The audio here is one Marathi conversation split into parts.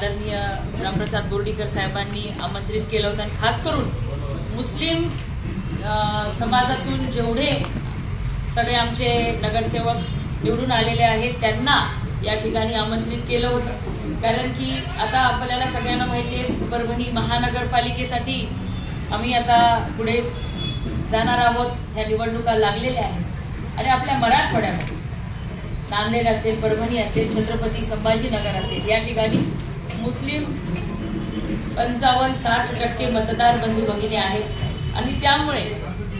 आदरणीय रामप्रसाद बोर्डीकर साहेबांनी आमंत्रित केलं होतं. आणि खास करून मुस्लिम समाजातून जेवढे सगळे आमचे नगरसेवक निवडून आलेले आहेत त्यांना या ठिकाणी आमंत्रित केलं होतं. कारण की आता आपल्याला सगळ्यांना माहिती आहे परभणी महानगरपालिकेसाठी आम्ही आता पुढे जाणार आहोत. ह्या निवडणुका लागलेल्या आहेत. आणि आपल्या मराठवाड्यामध्ये नांदेड असेल परभणी असेल छत्रपती संभाजीनगर असेल या ठिकाणी मुस्लिम पंचावन्न साठ टक्के मतदार बंधू भगिनी आहेत. आणि त्यामुळे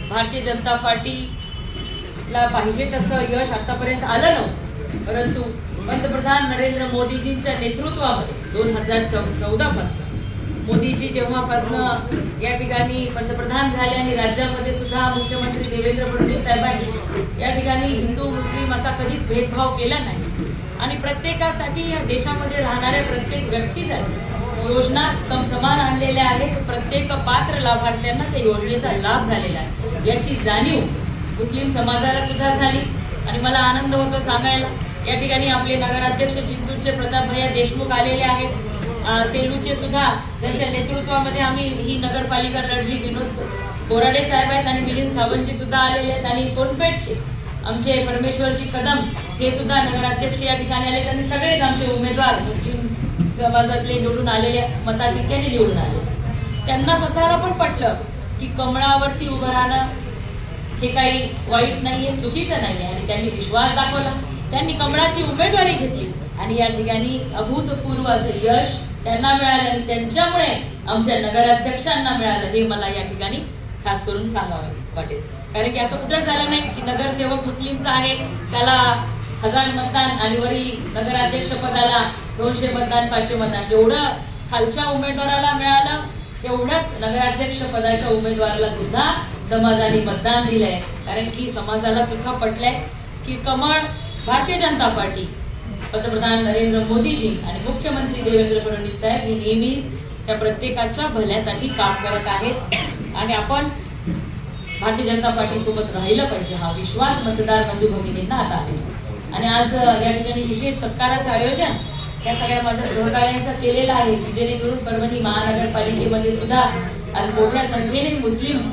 भारतीय जनता पार्टीला पाहिजे तसं यश आतापर्यंत आलं नव्हतं. परंतु पंतप्रधान नरेंद्र मोदीजींच्या नेतृत्वामध्ये दोन हजार चौदा पासून मोदीजी जेव्हापासनं या ठिकाणी पंतप्रधान झाले आणि राज्यामध्ये सुद्धा मुख्यमंत्री देवेंद्र फडणवीस साहेबांनी या ठिकाणी हिंदू मुस्लिम असा कधीच भेदभाव केला नाही. आणि प्रत्येकासाठी या देशामध्ये राहणाऱ्या प्रत्येक व्यक्तीसाठी योजना सम समान आणलेल्या आहेत. प्रत्येक पात्र लाभार्थ्यांना त्या योजनेचा लाभ झालेला आहे. याची जाणीव मुस्लिम समाजाला सुद्धा झाली. आणि मला आनंद होतो सांगायला. या ठिकाणी आपले नगराध्यक्ष जिंतूरचे प्रताप भैया देशमुख आलेले आहेत. सेलूचे सुद्धा ज्यांच्या नेतृत्वामध्ये आम्ही ही नगरपालिका लढली. विनोद बोराडे साहेब आहेत आणि मिलिंद सावंतजी सुद्धा आलेले आहेत. आणि सोनपेठचे आमचे परमेश्वरजी कदम हे सुद्धा नगराध्यक्ष या ठिकाणी आले आणि सगळेच आमचे उमेदवार मुस्लिम समाजातले निवडून आलेले मताधिक्याने निवडून आले. त्यांना स्वतःला पण पटलं की कमळावरती उभं राहणं हे काही वाईट नाहीये चुकीचं नाहीये. आणि त्यांनी विश्वास दाखवला. त्यांनी कमळाची उमेदवारी घेतली. आणि या ठिकाणी अभूतपूर्व असं यश त्यांना मिळालं आणि त्यांच्यामुळे आमच्या नगराध्यक्षांना मिळालं हे मला या ठिकाणी खास करून सांगावं वाटेल. कारण की असं कुठं झालं नाही की नगरसेवक मुस्लिमचा आहे त्याला हजार मतदान आणि वरी नगराध्यक्ष पदाला दोनशे मतदान पाचशे मतदान. जेवढं खालच्या उमेदवाराला मिळालं तेवढंच नगराध्यक्ष पदाच्या उमेदवाराला सुद्धा समाजाने मतदान दिलंय. कारण की समाजाला सुद्धा पटलंय की कमळ भारतीय जनता पार्टी. पंतप्रधान नरेंद्र मोदीजी आणि मुख्यमंत्री देवेंद्र फडणवीस साहेब हे नेहमीच त्या प्रत्येकाच्या भल्यासाठी काम करत आहेत. आणि आपण भारतीय जनता पार्टी सोबत राहिलं पाहिजे हा विश्वास मतदार बंधू भगिनींना आता आहे. आणि आज या ठिकाणी विशेष सत्काराचं आयोजन या सगळ्या माझ्या सहकार्यांचं केलेलं आहे की जेणेकरून परभणी महानगरपालिकेमध्ये सुद्धा आज मोठ्या संख्येने मुस्लिम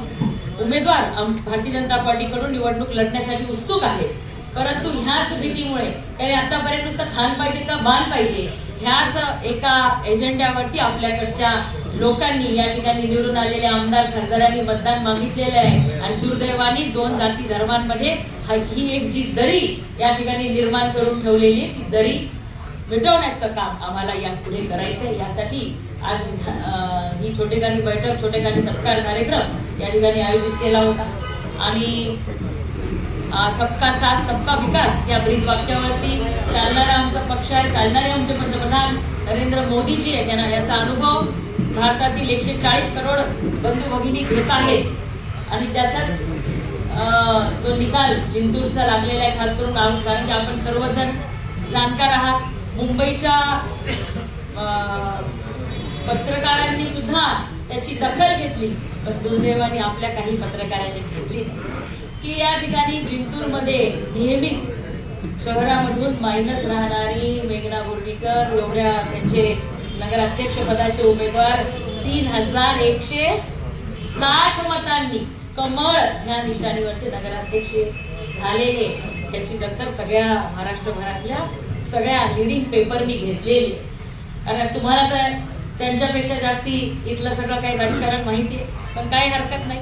उमेदवार भारतीय जनता पार्टीकडून निवडणूक लढण्यासाठी उत्सुक आहे परंतु ह्याच भीतीमुळे काही आतापर्यंत नुसतं खान पाहिजे का बाण पाहिजे ह्याच एका एजेंड्यावरती आपल्याकडच्या लोकांनी या ठिकाणी निवडून आलेल्या आमदार खासदारांनी मतदान मागितलेले आहे. आणि दुर्दैवाने दोन जाती धर्मांमध्ये ही एक जी दरी या ठिकाणी निर्माण करून ठेवलेली आहे, ती दरी मिटवण्याचं काम आम्हाला यापुढे आहे. यासाठी आज ही छोटेखानी बैठक छोटेखानी सत्कार कार्यक्रम या ठिकाणी आयोजित केला होता. आणि सबका साथ सबका विकास या ब्रीद वाक्यावरती चालणारा आमचा पक्ष आहे चालणारे आमचे पंतप्रधान नरेंद्र मोदीजी आहेत. त्यांना याचा अनुभव भारतातील एकशे चाळीस करोड बंधू भगिनी घेत आहेत. आणि त्याचाच जो निकाल जिंतूरचा लागलेला आहे खास करून आहोत कारण की आपण सर्वजण जाणकार आहात. मुंबईच्या पत्रकारांनी सुद्धा त्याची दखल घेतली पण दुर्दैवाने आपल्या काही पत्रकारांनी घेतली की या ठिकाणी जिंतूरमध्ये नेहमीच शहरामधून मायनस राहणारी मेघना बोर्डीकर एवढ्या त्यांचे नगराध्यक्ष पदाचे उमेदवार तीन हजार एकशे साठ मतांनी कमळ ह्या निशाणीवरचे नगराध्यक्ष झालेले. याची दखल सगळ्या महाराष्ट्रभरातल्या सगळ्या लिडिंग पेपरनी घेतलेली. कारण तुम्हाला तर त्यांच्यापेक्षा जास्ती इथलं सगळं काही राजकारण माहिती आहे. पण काही हरकत नाही.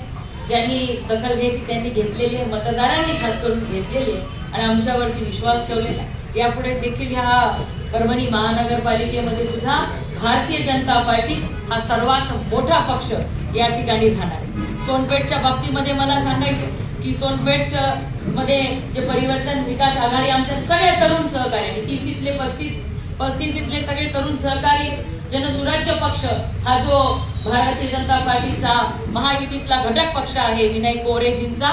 ज्यांनी दखल घ्यायची त्यांनी घेतलेली आहे. मतदारांनी खास करून घेतलेली आहे. आणि आमच्यावरती विश्वास ठेवलेला आहे. यापुढे देखील ह्या परभणी महानगरपालिकेमध्ये सुद्धा भारतीय जनता पार्टी हा सर्वात मोठा पक्ष या ठिकाणी राहणार आहे. सोनपेठच्या बाबतीमध्ये मला सांगायचं की सोनपेठमध्ये जे परिवर्तन विकास आघाडी आमच्या सगळ्या तरुण सहकार्याने तीसीतले पस्तीस पस्तीसीतले सगळे तरुण सहकारी जनसुराज्य पक्ष हा जो भारतीय जनता पार्टीचा महायुतीतला घटक पक्ष आहे विनय कोरेजींचा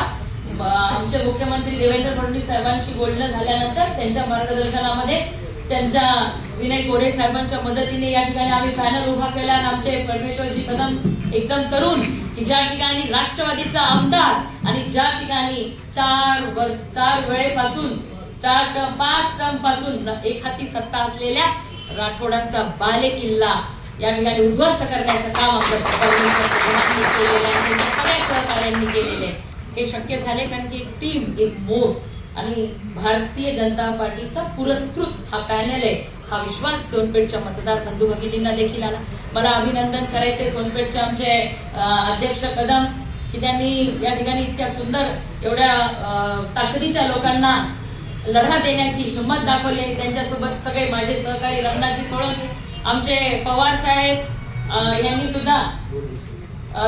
आमचे मुख्यमंत्री देवेंद्र फडणवीस साहेबांशी बोलणं झाल्यानंतर त्यांच्या मार्गदर्शनामध्ये त्यांच्या विनय गोरे साहेबांच्या मदतीने या ठिकाणी आम्ही पॅनल उभा केला आणि आमचे परमेश्वरजी कदम एकदम तरुण की ज्या ठिकाणी राष्ट्रवादीचा आमदार आणि ज्या ठिकाणी चार वर चार वेळेपासून चार टर्म पाच टर्मपासून एक हाती सत्ता असलेल्या राठोडांचा बाले किल्ला या ठिकाणी उद्ध्वस्त करण्याचं काम आपलं परमेश्वर केलेलं आहे. सगळ्या सहकार्यांनी केलेले आहे. हे शक्य झाले कारण की एक टीम एक मोठ आणि भारतीय जनता पार्टीचा पुरस्कृत हा पॅनल आहे. हा विश्वास सोनपेठच्या मतदार बंधू भगिनींना देखील आला. मला अभिनंदन करायचंय सोनपेठचे आमचे अध्यक्ष कदम की त्यांनी या ठिकाणी इतक्या सुंदर एवढ्या ताकदीच्या लोकांना लढा देण्याची हिंमत दाखवली आणि त्यांच्यासोबत सगळे माझे सहकारी रंगनाथजी सोळंके आमचे पवार साहेब यांनी सुद्धा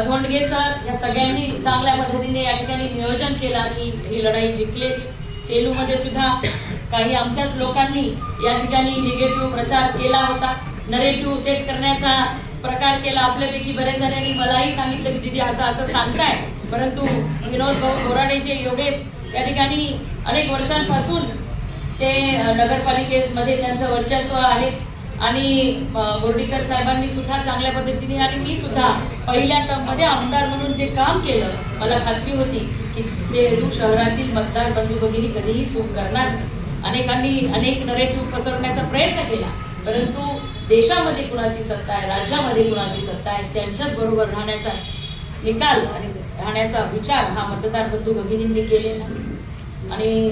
धोंडगे सर या सगळ्यांनी चांगल्या पद्धतीने या ठिकाणी नियोजन केलं आणि ही लढाई जिंकली सेलू मध्ये सुद्धा काही आमच्याच लोकांनी या ठिकाणी निगेटिव्ह प्रचार केला होता. नरेटिव्ह सेट करण्याचा प्रकार केला आपल्यापैकी बऱ्याच जणांनी. मलाही सांगितलं की दिदी असं असं सांगताय. परंतु विनोद भाऊ बोराडेचे एवढे त्या ठिकाणी अनेक वर्षांपासून ते नगरपालिकेमध्ये त्यांचं वर्चस्व आहे. आणि बोर्डीकर साहेबांनी सुद्धा चांगल्या पद्धतीने आणि मी सुद्धा पहिल्या टर्ममध्ये आमदार म्हणून जे काम केलं मला खात्री होती की सेलू शहरातील मतदार बंधू भगिनी कधीही चूक करणार अनेकांनी अनेक नरेटिव्ह पसरवण्याचा प्रयत्न केला. परंतु देशामध्ये कुणाची सत्ता आहे राज्यामध्ये कुणाची सत्ता आहे त्यांच्याच बरोबर राहण्याचा निकाल आणि राहण्याचा विचार हा मतदार बंधू भगिनींनी केलेला. आणि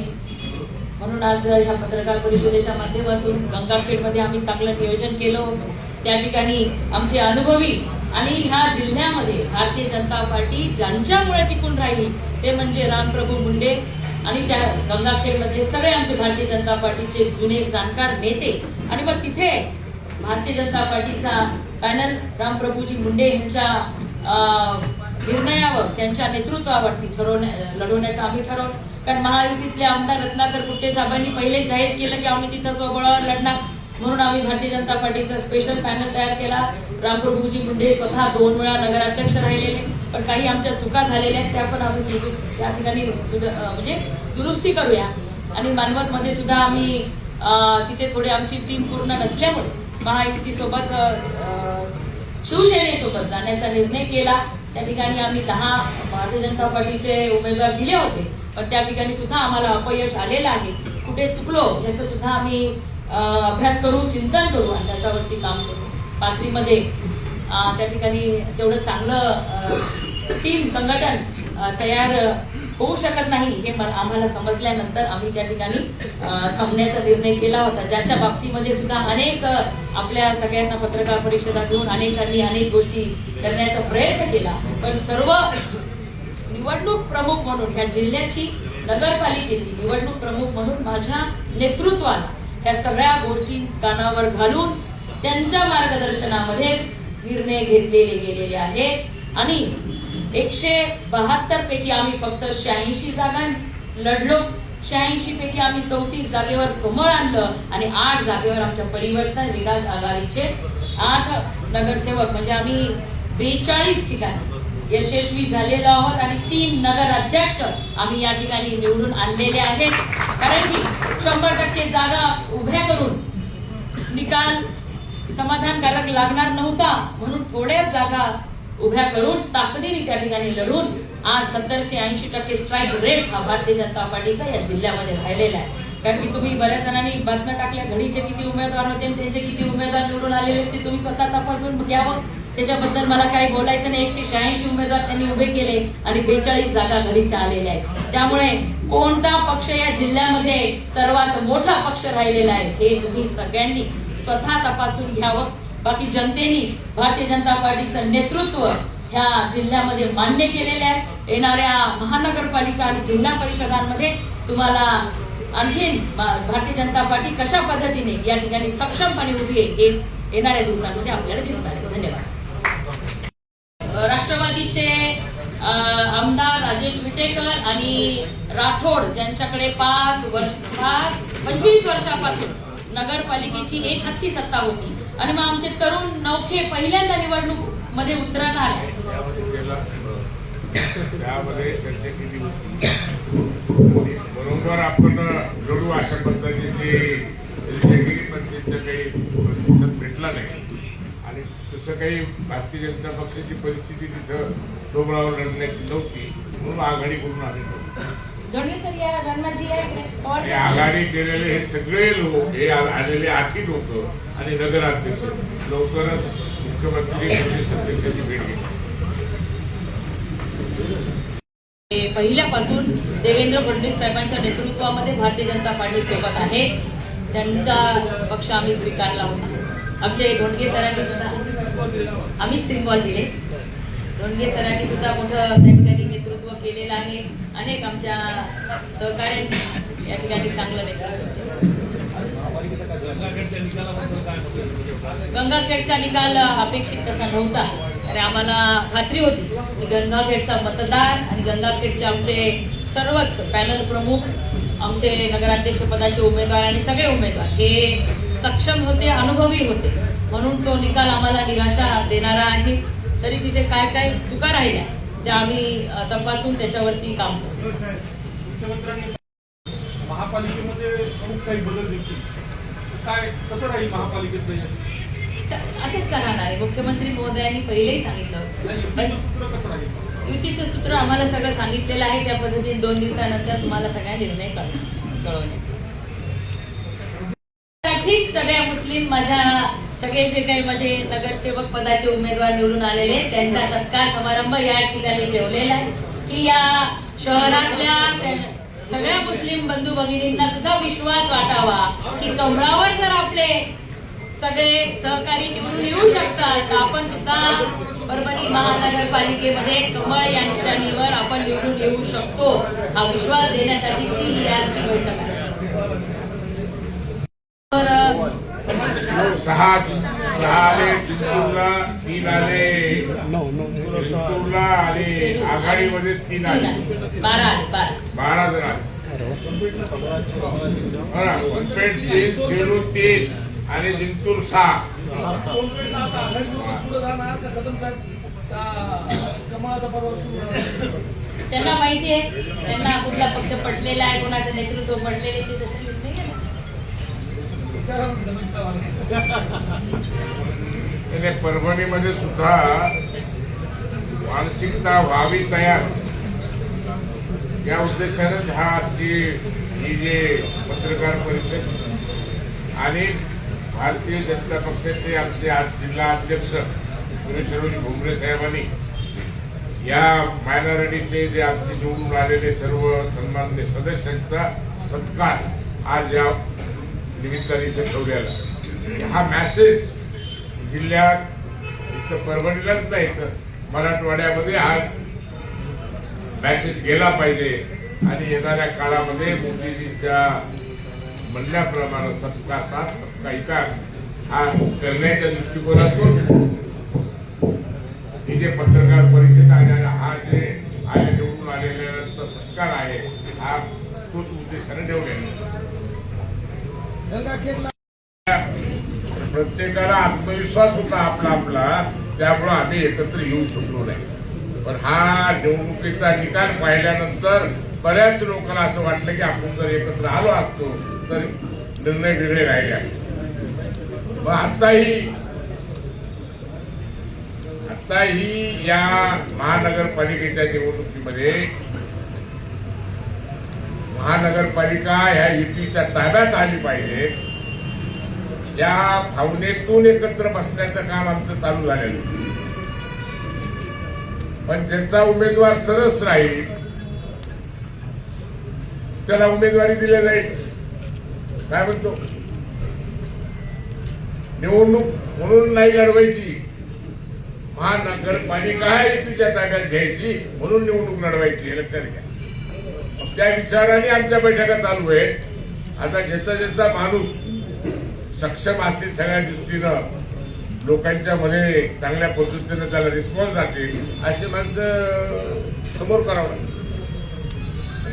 म्हणून आज ह्या पत्रकार परिषदेच्या माध्यमातून गंगाखेडमध्ये आम्ही चांगलं नियोजन केलं होतं. त्या ठिकाणी आमचे अनुभवी आणि ह्या जिल्ह्यामध्ये भारतीय जनता पार्टी ज्यांच्यामुळे टिकून राहिली ते म्हणजे रामप्रभू मुंडे आणि त्या गंगाखेडमधले सगळे आमचे भारतीय जनता पार्टीचे जुने जाणकार नेते. आणि मग तिथे भारतीय जनता पार्टीचा पॅनल रामप्रभूजी मुंडे यांच्या निर्णयावर त्यांच्या नेतृत्वावरती ठरवण्या लढवण्याचं आम्ही ठरवलं. कारण महायुतीतले आमदार रत्नाकर कुट्टे साहेबांनी पहिले जाहीर केलं की आम्ही तिथं स्वबळावर लढणार. म्हणून आम्ही भारतीय जनता पार्टीचा स्पेशल पॅनल तयार केला. रामप्रभूजी मुंडे स्वतः दोन वेळा नगराध्यक्ष राहिलेले पण काही आमच्या चुका झालेल्या आहेत त्या पण आम्ही त्या ठिकाणी म्हणजे दुरुस्ती करूया. आणि मानवतमध्ये सुद्धा आम्ही तिथे थोडी आमची टीम पूर्ण नसल्यामुळे महायुतीसोबत शिवसेनेसोबत जाण्याचा निर्णय केला. त्या ठिकाणी आम्ही दहा भारतीय जनता पार्टीचे उमेदवार दिले होते. पण त्या ठिकाणी सुद्धा आम्हाला अपयश आलेलं आहे. कुठे चुकलो याचं सुद्धा आम्ही अभ्यास करू चिंतन करू आणि त्याच्यावरती काम करू. पाथरीमध्ये त्या ठिकाणी तेवढं चांगलं टीम संघटन तयार होऊ शकत नाही हे मला- आम्हाला समजल्यानंतर आम्ही त्या ठिकाणी थांबण्याचा निर्णय केला होता. ज्याच्या बाबतीमध्ये सुद्धा अनेक आपल्या सगळ्यांना पत्रकार परिषदा घेऊन अनेकांनी अनेक गोष्टी करण्याचा प्रयत्न केला. पण सर्व निवडणूक प्रमुख म्हणून ह्या जिल्ह्याची नगरपालिकेची निवडणूक प्रमुख म्हणून माझ्या नेतृत्वाला ह्या सगळ्या गोष्टी कानावर घालून त्यांच्या मार्गदर्शनामध्येच निर्णय घेतलेले गेलेले आहेत आणि एकशे बहात्तर पैकी आम्ही फक्त शहाऐंशी जागा लढलो. शहाऐंशी पैकी आम्ही चौतीस जागेवर कमळ आणलं आणि आठ जागेवर आमच्या परिवर्तन विकास आघाडीचे आठ नगरसेवक म्हणजे आम्ही बेचाळीस ठिकाणी यशस्वी झालेलो आहोत आणि तीन नगर अध्यक्ष आम्ही या ठिकाणी निवडून आणलेले आहेत. कारण की शंभर टक्के जागा उभ्या करून निकाल समाधानकारक लागणार नव्हता. म्हणून थोड्याच जागा उभ्या करून ताकदीने त्या ठिकाणी लढून आज सत्तरशे ऐंशी टक्के स्ट्राईक रेट हा भारतीय जनता पार्टीचा या जिल्ह्यामध्ये राहिलेला आहे. कारण की तुम्ही बऱ्याच जणांनी बातम्या टाकल्या घडीचे किती उमेदवार होते आणि त्यांचे किती उमेदवार निवडून आलेले ते तुम्ही स्वतः तपासून घ्यावं त्याच्याबद्दल मला काही बोलायचं नाही. एकशे शहाऐंशी उमेदवार त्यांनी उभे केले आणि बेचाळीस जागा घडीच्या आलेल्या आहेत. त्यामुळे कोणता पक्ष या जिल्ह्यामध्ये सर्वात मोठा पक्ष राहिलेला आहे हे तुम्ही सगळ्यांनी स्वतः तपासून घ्यावं. बाकी जनतेने भारतीय जनता पार्टीचं नेतृत्व ह्या जिल्ह्यामध्ये मान्य केलेले आहे. येणाऱ्या महानगरपालिका आणि जिल्हा परिषदांमध्ये तुम्हाला आणखीन भारतीय जनता पार्टी कशा पद्धतीने या ठिकाणी सक्षमपणे उभी आहे हे येणाऱ्या दिवसांमध्ये आपल्याला दिसणार आहे. धन्यवाद. आघाडीचे आमदार राजेश विटेकर आणि राठोड ज्यांच्याकडे पाच वर्ष पाच पंचवीस वर्षापासून नगरपालिकेची एक हत्ती सत्ता होती. आणि मग आमचे तरुण नौखे पहिल्यांदा निवडणूकमध्ये उतरणार आहे त्यामध्ये चर्चा केली होती. बरोबर आपण लढू अशा पद्धतीने चर्चा काही भेटला नाही. आणि तसं काही भारतीय जनता पक्षाची परिस्थिती तिथं सोबळावर लढण्याची नव्हती म्हणून आघाडी करून साहेब. आघाडी केलेले हे सगळे लोक हे आलेले आठी लोक आणि नगराध्यक्ष लवकरच मुख्यमंत्री प्रदेश अध्यक्षाची भेट घेतली. पहिल्यापासून देवेंद्र फडणवीस साहेबांच्या नेतृत्वामध्ये भारतीय जनता पार्टी सोबत आहे. त्यांचा पक्ष आम्ही स्वीकारला होता. आमचे धोंडगे सरांनी सुद्धा आम्ही सिम्बॉल दिले. धोंडगे सरांनी सुद्धा मोठं त्या ठिकाणी नेतृत्व केलेलं आहे. अनेक आमच्या सहकार्यांनी या ठिकाणी चांगलं नेतृत्व गंगाखेडचा निकाल अपेक्षित तसा नव्हता. आणि आम्हाला खात्री होती की गंगाखेडचा मतदार आणि गंगाखेडचे आमचे सर्वच पॅनल प्रमुख आमचे नगराध्यक्ष पदाचे उमेदवार आणि सगळे उमेदवार हे सक्षम होते अनुभवी होते. म्हणून तो निकाल आम्हाला निराशा देणारा आहे. तरी तिथे काय काय चुका राहिल्या त्या आम्ही तपासून त्याच्यावरती काम करू. मुख्यमंत्र्यांनी महापालिकेमध्ये प्रमुख काही बदल दिसतील काय कसं राहील महापालिकेत च- असेच राहणार आहे. मुख्यमंत्री महोदयांनी पहिलेही सांगितलं युतीचं सूत्र आम्हाला सगळं सांगितलेलं आहे. त्या पद्धतीने दोन दिवसानंतर तुम्हाला सगळ्या निर्णय कळव- कळवण्यात येईल. साठीच सगळ्या मुस्लिम माझ्या सगळे जे काही माझे नगरसेवक पदाचे उमेदवार निवडून आलेले त्यांचा सत्कार समारंभ या ठिकाणी ठेवलेला आहे. की या शहरातल्या सगळ्या मुस्लिम बंधू भगिनींना सुद्धा विश्वास वाटावा की कमळावर जर आपले सगळे सहकारी निवडून येऊ शकतात तर आपण सुद्धा परभणी महानगरपालिकेमध्ये कमळ या निशाणीवर आपण निवडून येऊ शकतो हा विश्वास देण्यासाठीची ही आजची बैठक सहा सहा आले चिंतूरला तीन आले चिंतूरला आणि आघाडीमध्ये तीन आले. बारा जण आले तीन सेलू तीन आणि जिंतूर सहा? त्यांना माहिती आहे त्यांना कुठला पक्ष पटलेला आहे कोणाचं नेतृत्व पटलेलं त्याने परभणीमध्ये सुद्धा मानसिकता व्हावी तयार. या उद्देशानेच हा आजची ही जे पत्रकार परिषद आणि भारतीय जनता पक्षाचे आमचे आज जिल्हा अध्यक्ष सुरेश भोंगरे साहेबांनी या मायनॉरिटीचे जे आमचे निवडून आलेले सर्व सन्मान्य सदस्यांचा सत्कार आज या निमित्ताने इथे ठेवलेला हा मॅसेज जिल्ह्यात इथं परभणीलाच नाही तर मराठवाड्यामध्ये हा मॅसेज गेला पाहिजे. आणि येणाऱ्या काळामध्ये मोदीजींच्या म्हणण्याप्रमाणे सबका साथ सबका विकास हा करण्याच्या दृष्टिकोनातून ही जे पत्रकार परिषद आहे आणि हा जे आहे निवडून आलेल्यांचा सत्कार आहे हा तोच उद्देशाने ठेवलेला प्रत्येकाला आत्मविश्वास होता आपला आपला त्यामुळं आम्ही एकत्र येऊ शकलो नाही. पण हा निवडणुकीचा निकाल पाहिल्यानंतर बऱ्याच लोकांना असं वाटलं की आपण जर एकत्र आलो असतो तर निर्णय वेगळे राहिले असतो. मग आताही आताही या महानगरपालिकेच्या निवडणुकीमध्ये महानगरपालिका ह्या युतीच्या ताब्यात आली पाहिजे. या भावनेतून एकत्र बसण्याचं काम आमचं चालू झालेलं पण ज्यांचा उमेदवार सरस राहील त्याला उमेदवारी दिली जाईल. काय म्हणतो? निवडणूक म्हणून नाही लढवायची. महानगरपालिका आहे तुझ्या ताब्यात घ्यायची म्हणून निवडणूक लढवायची लक्षात घ्या. त्या विचाराने आमच्या बैठका चालू आहेत. आता ज्याचा ज्याचा माणूस सक्षम असेल सगळ्या दृष्टीनं लोकांच्या मध्ये चांगल्या पद्धतीनं त्याला रिस्पॉन्स असेल अशी माणसं समोर करावं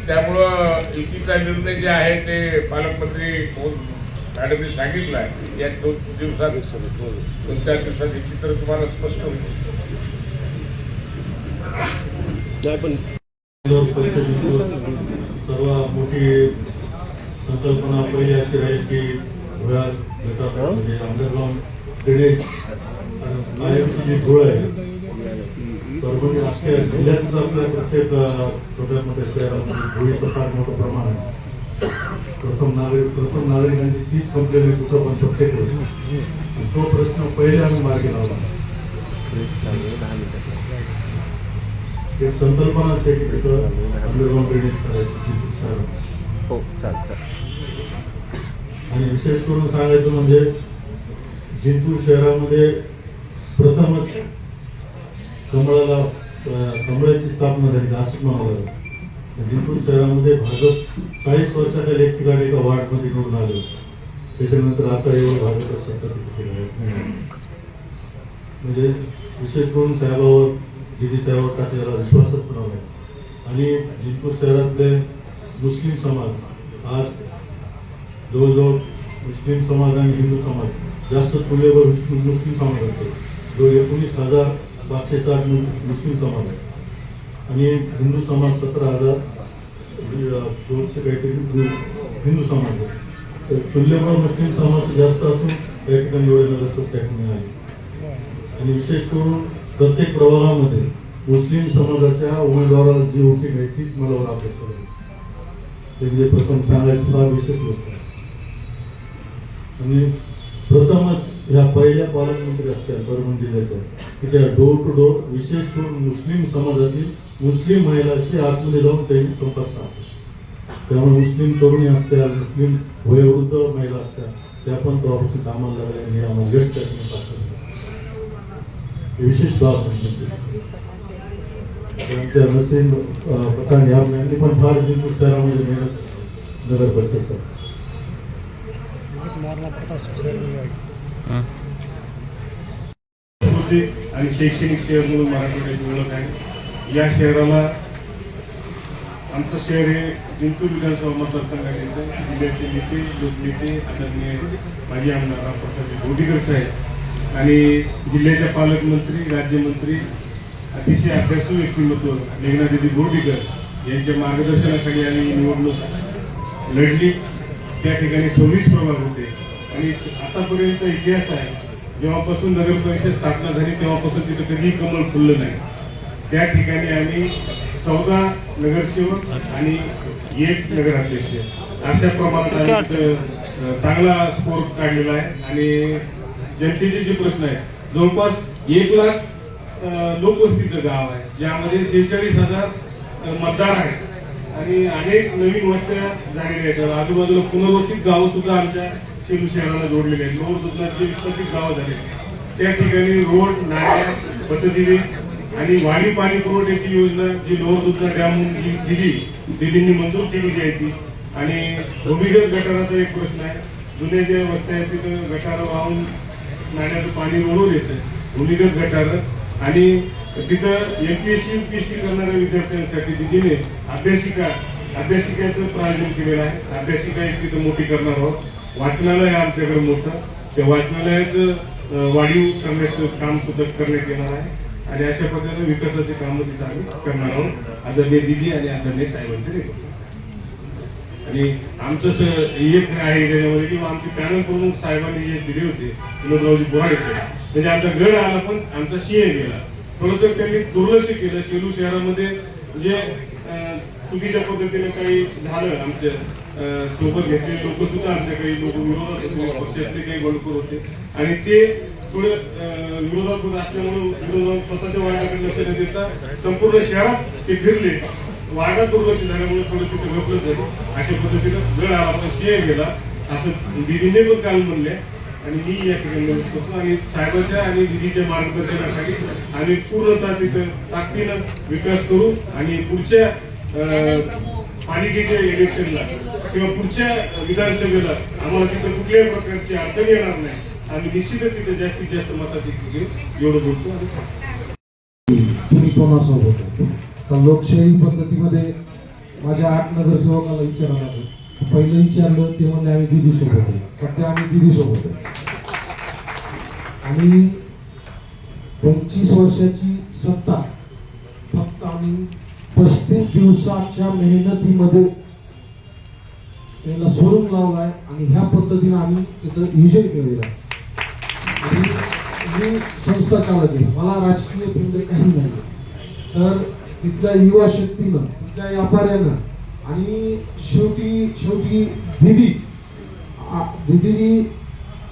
त्यामुळं युतीचा निर्णय जे आहे ते पालकमंत्री मोहन मॅडमनी सांगितलं आहे या दोन दिवसात दोन चार दिवसात हे चित्र तुम्हाला स्पष्ट होईल. नाही पण सर्व मोठी संकल्पना पहिली अशी राहील की व्यास गटात म्हणजे अंडरग्राऊंड ड्रेनेज कायमची जी धूळ आहे परभणी अख्ख्या जिल्ह्यातच आपल्या प्रत्येक छोट्या मोठ्या शहरामध्ये धुळीचं फार मोठं प्रमाण आहे. प्रथम नागरिक प्रथम नागरिकांची म्हणजे तीच कंप्लेंट आहे कुठं पण प्रत्येक वेळेस. तो प्रश्न पहिले आम्ही मार्गी लावला. एक संकल्पनाच आहे की तिथं अंडरग्राऊंड ड्रेनेज करायची हो चाल चाल आणि विशेष करून सांगायचं म्हणजे जिंतूर शहरामध्ये प्रथमच कमळाला कमळाची स्थापना झाली असं म्हणावं लागेल जिंतूर शहरामध्ये भाजप चाळीस वर्षाखाली एक ठिकाणी एका वार्डमध्ये निवडून आले. त्याच्यानंतर आता एवढं भाजप सत्ता तिथे. म्हणजे विशेष करून साहेबावर दिदी साहेबावर त्याला विश्वासच बनवला आणि जिंतूर शहरातले मुस्लिम समाज आज जवळजवळ मुस्लिम समाज आणि हिंदू समाज जास्त तुल्यबळ मुस्लिम मुस्लिम समाज असतो. जो एकोणीस हजार पाचशे साठ मुस्लिम समाज आहे. आणि हिंदू समाज सतरा हजार दोनशे काहीतरी हिंदू- समाज आहे. तर तुल्यबळ मुस्लिम समाज जास्त असून त्या ठिकाणी एवढे नगरसेवक त्या ठिकाणी आहे. आणि विशेष करून प्रत्येक प्रभागामध्ये मुस्लिम समाजाच्या उमेदवाराला जी ओळखी आहे तीच मला वर अपेक्षा आहे ते म्हणजे प्रथम सांगायचं फार विशेष गोष्ट आहे आणि प्रथमच ह्या पहिल्या पालकमंत्री असतात परभणी जिल्ह्याच्या की त्या डोर टू डोर विशेष करून मुस्लिम समाजातील मुस्लिम महिलाशी आतमध्ये जाऊन त्यांनी संपर्क साधला त्यामुळे मुस्लिम तरुणी असत्या मुस्लिम वयोवृद्ध महिला असत्या त्या पण प्रवासी कामाला लागल्या आणि आम्हाला यश त्या ठिकाणी प्राप्त झालं. विशेष बाब म्हणजे त्यांच्या नसीम अं, पठाण या यांनी पण फार जिंतूर शहरामध्ये मेहनत नगर बसेस आणि शैक्षणिक शहर म्हणून मराठवाड्याची ओळख आहे. या शहराला आमचं शहर हे जिंतूर विधानसभा मतदारसंघाचे जिल्ह्याचे नेते लोकनेते आदरणीय माजी आमदार रामप्रसाद गोडीकर साहेब आणि जिल्ह्याच्या पालकमंत्री राज्यमंत्री अतिशय अभ्यासू व्यक्तिमत्व मेघनादिदी बोर्डीकर यांच्या मार्गदर्शनाखाली आम्ही निवडणूक लढली. त्या ठिकाणी सव्वीस प्रभाग होते. आणि आतापर्यंत इतिहास आहे जेव्हापासून नगर परिषद स्थापना झाली तेव्हापासून तिथं कधीही कमळ फुललं नाही. त्या ठिकाणी आम्ही चौदा नगरसेवक आणि एक नगराध्यक्ष. अशा प्रमाणात आम्ही चांगला स्कोर काढलेला आहे. आणि जनतेचे जे प्रश्न आहेत जवळपास एक लाख लोकवस्तीचं गाव आहे ज्यामध्ये शेहेचाळीस हजार मतदार आहेत. आणि अनेक नवीन वस्त्या झालेल्या आहेत. आजूबाजूला पुनर्वसित गाव सुद्धा आमच्या सेलू शहराला जोडलेले आहेत. लोअर दुधनाची विस्थापित गावं झाले त्या ठिकाणी रोड नाल्या पद्धतीने आणि वाढी पाणी पुरवठ्याची योजना जी लोअर दुधना डॅम जी दिली दिलींनी मंजूर केलेली आहे ती. आणि भूमिगत गटाराचा एक प्रश्न आहे. जुन्या ज्या वस्त्या आहेत तिथं गटारं वाहून नाण्याचं पाणी वळून येतं भूमिगत गटार आणि तिथं एमपीएससी युपीएससी करणाऱ्या विद्यार्थ्यांसाठी दिदीने अभ्यासिका अभ्यासिकेचं प्रायोजन केलेलं आहे. अभ्यासिका एक तिथं मोठी करणार आहोत. वाचनालय आमच्याकडे मोठं. त्या वाचनालयाचं वाढीव करण्याचं काम सुद्धा करण्यात येणार आहे. आणि अशा प्रकारे विकासाचे कामं तिथं आम्ही करणार आहोत. आदरणीय दिदी आणि आदरणीय साहेबांचे नेतृत्वात आणि आमचं एक आहे त्याच्यामध्ये किंवा आमचे पॅनल प्रमुख साहेबांनी जे दिले होते विनोदरावजी बोराडेकर म्हणजे आमचा गड आला पण आमचा सीए गेला. थोडस त्यांनी दुर्लक्ष केलं सेलू शहरामध्ये. जे अं, चुकीच्या पद्धतीने काही झालं आमच्यासोबत घेतलेले लोक सुद्धा आमच्या काही लोक विरोधात पक्षातले काही बंडखोर होते. आणि ते थोडे विरोधात असल्यामुळे विरोधात स्वतःच्या वार्डाकडे लक्ष न देता संपूर्ण शहरात ते फिरले. वार्डात दुर्लक्ष झाल्यामुळे थोडं तिथे गफलत झाली. अशा पद्धतीनं जर आपण सीए गेला. असं दिदीने पण काल म्हणले. आणि मी या ठिकाणी मदत करतो आणि साहेबांच्या आणि दिदीच्या मार्गदर्शनासाठी आम्ही पूर्णतः तिथं ताकदीनं विकास करू आणि पुढच्या अं, पालिकेच्या इलेक्शनला किंवा पुढच्या विधानसभेला आम्हाला तिथं कुठल्याही प्रकारची अडचण येणार नाही. आम्ही निश्चितच तिथे जास्तीत जास्त मताधिक्य घेऊ एवढं बोलतो आणि तुम्ही कोणासोबत तर लोकशाही पद्धतीमध्ये माझ्या आठ नगरसेवकाला विचारायला लागलं पहिलं विचारलं ते म्हणजे आम्ही दिदी सोबत आहे. सध्या आम्ही दिदी सोबत आहे. आणि पंचवीस वर्षाची सत्ता फक्त आम्ही पस्तीस दिवसाच्या मेहनतीमध्ये त्यांना सोडून लावलाय आणि ह्या पद्धतीने आम्ही तिथं विजय केलेला आणि मी संस्था चालत आहे. मला राजकीय पिंड काही नाही. तर तिथल्या युवा शक्तीनं तिथल्या व्यापाऱ्यानं आणि शेवटी शेवटी दिदी. दिदीजी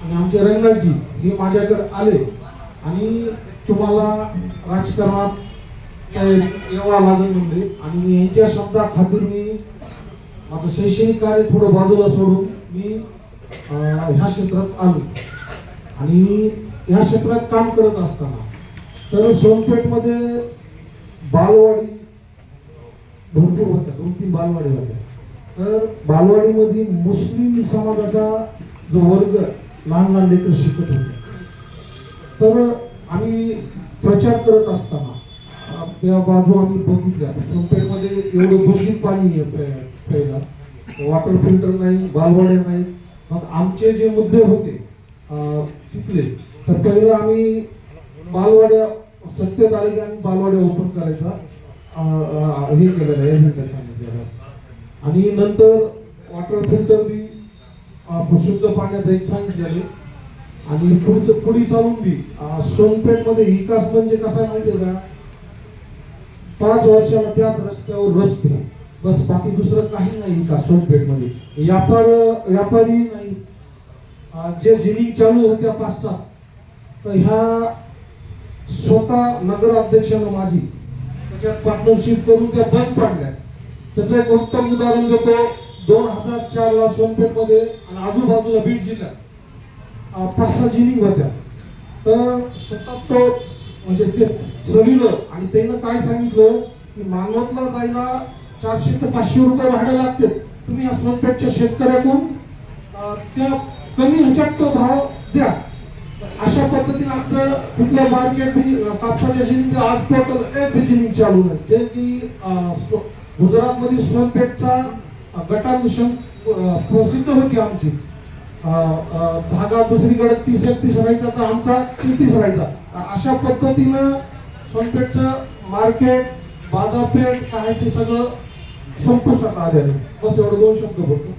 आणि आमच्या रंगाजी हे माझ्याकडे आले आणि तुम्हाला राजकारणात काय यावं लागेल म्हणजे? आणि यांच्या शब्दा खातीर मी माझं शैक्षणिक कार्य थोडं बाजूला सोडून मी ह्या क्षेत्रात आलो. आणि ह्या क्षेत्रात काम करत असताना तर सोनपेठमध्ये बालवाडी भरपूर होत्या दोन तीन बालवाडी होत्या. तर बालवाडीमध्ये मुस्लिम समाजाचा जो वर्ग लहान लहान लेकर शिकत होते. तर आम्ही प्रचार करत असताना त्या बाजू आम्ही बघितल्या संपेटमध्ये एवढं दूषित पाणी प्यायला. वॉटर फिल्टर नाही बालवाड्या नाही. मग आमचे जे मुद्दे होते तिथले तर पहिलं आम्ही बालवाड्या सत्य आले की आम्ही बालवाड्या ओपन करायचा हे केलेलं आहे सांगितलेलं आणि नंतर वॉटर फिल्टर बी प्रशुद्ध शुद्ध पाण्याचं एक सांगितलेलं आणि पुढचं पुढे चालून बी अं, सोनपेठमध्ये विकास म्हणजे कसा माहितीये का? पाच वर्षाला त्याच रस्त्यावर रस्ते बस बाकी दुसरं काही नाही का सोनपेठमध्ये. व्यापार व्यापारी नाही. जे जिनिंग चालू होत्या पाच सात तर ह्या स्वतः नगर अध्यक्षानं माझी त्याच्यात पार्टनरशिप करून त्या बंद पडल्या. त्याचं एक उत्तम उदाहरण देतो. दोन हजार चार ला सोनपेठमध्ये आणि आजूबाजूला बीड जिल्ह्यात पाच सहा जिनिंग होत्या. तर स्वतः तो म्हणजे ते चलिलं आणि त्यानं काय सांगितलं? की मानवतला जायला चारशे ते पाचशे रुपये भाडे लागते. तुम्ही या सोनपेठच्या शेतकऱ्याकडून त्या कमी ह्याच्यात तो भाव द्या. अशा पद्धतीने आजचं तिथलं मार्केट कापसाच्या जिनिंग आज टोटल एक चालू आहे. जे की गुजरात मधील सोनपेठचा अं, प्रसिद्ध होती आमची. धागा दुसरीकडे तीस एकतीस राहायचा तर आमचा तीस राहायचा. अशा पद्धतीनं सोनपेठचं मार्केट बाजारपेठ काय ते सगळं संपुष्टात आलेलं बस एवढं दोन शब्द बोलतो.